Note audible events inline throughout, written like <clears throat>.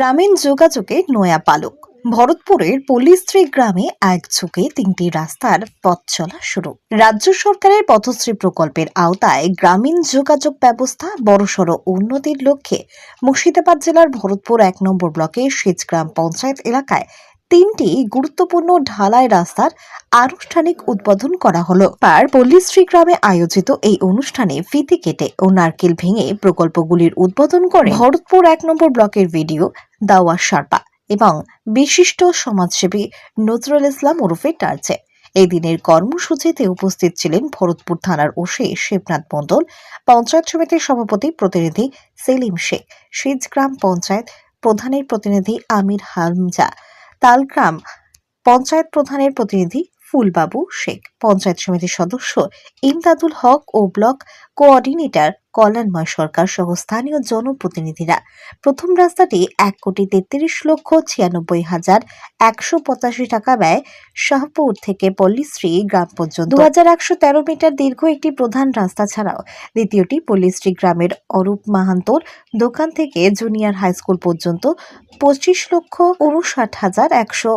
গ্রামীণ যোগাযোগে নয়া পালক। ভরতপুরের পল্লীশ্রী গ্রামে এক ঝুঁকে তিনটি রাস্তার পথ চলা শুরু। রাজ্য সরকারের পথশ্রী প্রকল্পের আওতায় গ্রামীণ যোগাযোগ ব্যবস্থা বড়সড় উন্নতির লক্ষ্যে মুর্শিদাবাদ জেলার ভরতপুর এক নম্বর ব্লকের সেচগ্রাম পঞ্চায়েত এলাকায় তিনটি গুরুত্বপূর্ণ ঢালাই রাস্তার আনুষ্ঠানিক উদ্বোধন করা হলো। পার পল্লীশ্রী গ্রামে আয়োজিত এই অনুষ্ঠানে ফিতে কেটে ও নারকেল ভেঙে প্রকল্পগুলির উদ্বোধন করে ভরতপুর এক নম্বর ব্লকের ভিডিও দাওয়া শার্পা এবং বিশিষ্ট সমাজসেবী নজরুল ইসলাম ওরফে টার্চে। এই দিনের কর্মসূচিতে উপস্থিত ছিলেন ভরতপুর থানার ওসি শিবনাথ মণ্ডল, পঞ্চায়েত সমিতির সভাপতি প্রতিনিধি সেলিম শেখ সিজগ্রাম পঞ্চায়েত প্রধানের প্রতিনিধি আমির হামজা তালগ্রাম পঞ্চায়েত প্রধানের প্রতিনিধি ফুলবাবু শেখ। পঞ্চায়েত সমিতির সদস্য ইমদাদুল হক ও ব্লক কোঅর্ডিনেটর কল্যাণময় সরকার সহ স্থানীয় জনপ্রতিনিধিরা। প্রথম রাস্তাটি এক কোটি তেত্রিশ লক্ষ ছিয়ানব্বই হাজার একশো পঁচাশি টাকা ব্যয় শাহপুর থেকে পল্লীশ্রী গ্রাম পর্যন্ত। দু হাজার একশো তেরো মিটার দীর্ঘ একটি প্রধান রাস্তা ছাড়াও দ্বিতীয়টি পল্লীশ্রী গ্রামের অরূপ মাহান্তর দোকান থেকে জুনিয়র হাই স্কুল পর্যন্ত পঁচিশ লক্ষ উনষাট হাজার একশো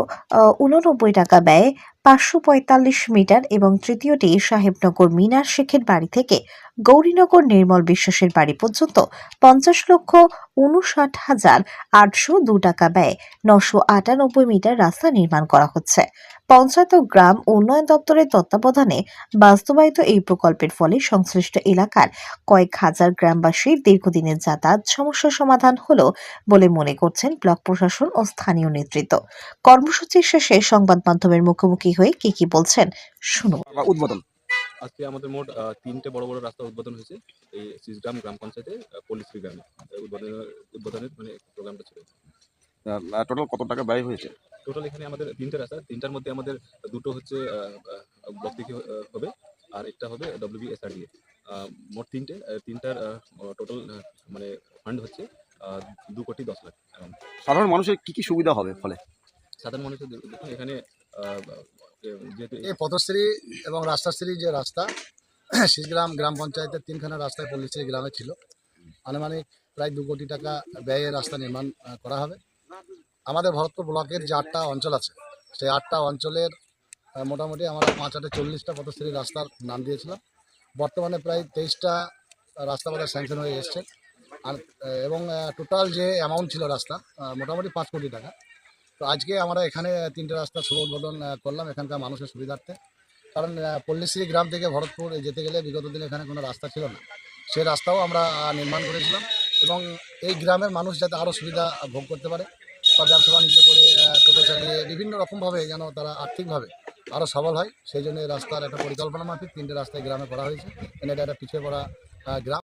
উননব্বই টাকা ব্যয়ে পাঁচশো পঁয়তাল্লিশ মিটার এবং তৃতীয়টি সাহেবনগর মিনার শেখের বাড়ি থেকে গৌরীনগর নির্মল বিশ্বাসের বাড়ি পর্যন্ত পঞ্চাশ লক্ষ উনষাট হাজার আটশো দু টাকা ব্যয়ে নশো আটানব্বই মিটার রাস্তা নির্মাণ করা হচ্ছে। পঞ্চায়েত ও গ্রাম উন্নয়ন দপ্তরের তত্ত্বাবধানে বাস্তবায়িত এই প্রকল্পের ফলে সংশ্লিষ্ট এলাকার কয়েক হাজার গ্রামবাসীর দীর্ঘদিনের যাতায়াত সমস্যার সমাধান হলো বলে মনে করছেন ব্লক প্রশাসন ও স্থানীয় নেতৃত্ব। কর্মসূচির শেষে সংবাদ মাধ্যমের মুখোমুখি হয়ে কি কি বলছেন শুনুন। উদ্বোধন। আজকে আমাদের মোট তিনটে বড় বড় রাস্তা উদ্বোধন হয়েছে। এই সিসগ্রাম গ্রাম পঞ্চায়েতে পল্লিশ্রী গ্রামে। উদ্বোধনের উদ্বোধনের মানে প্রোগ্রামটা ছিল। টোটাল কত টাকা ব্যয় হয়েছে? টোটাল এখানে আমাদের তিনটে রাস্তা। তিনটার মধ্যে আমাদের দুটো হচ্ছে ব্লক থেকে হবে আর একটা হবে ডব্লিউবি এসআরডিএ মোট তিনটে তিনটার টোটাল মানে ফান্ড হচ্ছে দু কোটি দশ লাখ সাধারণ মানুষের কি কি সুবিধা হবে ফলে? সাধারণ মানুষের দেখুন এখানে এই পথশ্রী এবং রাস্তাশ্রী যে রাস্তা <clears throat> শিসগ্রাম গ্রাম পঞ্চায়েতের তিনখানা রাস্তায় পল্লীশ্রী গ্রামে ছিল। আনুমানিক প্রায় দু কোটি টাকা ব্যয়ে রাস্তা নির্মাণ করা হবে। আমাদের ভরতপুর ব্লকের যে আটটা অঞ্চল আছে, সেই আটটা অঞ্চলের মোটামুটি আমরা পাঁচ আটে চল্লিশটা পথশ্রী রাস্তার নাম দিয়েছিলাম। বর্তমানে প্রায় তেইশটা রাস্তা বোধহয় স্যাংশন হয়ে এসছে। আর এবং টোটাল যে অ্যামাউন্ট ছিল রাস্তা মোটামুটি পাঁচ কোটি টাকা। তো আজকে আমরা এখানে তিনটে রাস্তা শুভ উদ্বোধন করলাম এখানকার মানুষের সুবিধার্থে। কারণ পল্লীশ্রী গ্রাম থেকে ভরতপুর যেতে গেলে বিগত দিনে এখানে কোনো রাস্তা ছিল না। সেই রাস্তাও আমরা নির্মাণ করেছিলাম এবং এই গ্রামের মানুষ যাতে আরও সুবিধা ভোগ করতে পারে বা ব্যবসা বাণিজ্য করে টোটো চালিয়ে বিভিন্ন রকমভাবে যেন তারা আর্থিকভাবে আরও সবল হয়, সেই জন্য রাস্তার একটা পরিকল্পনা মাফিক, তিনটে রাস্তায় গ্রামে করা হয়েছে। এটা একটা পিছিয়ে পড়া গ্রাম।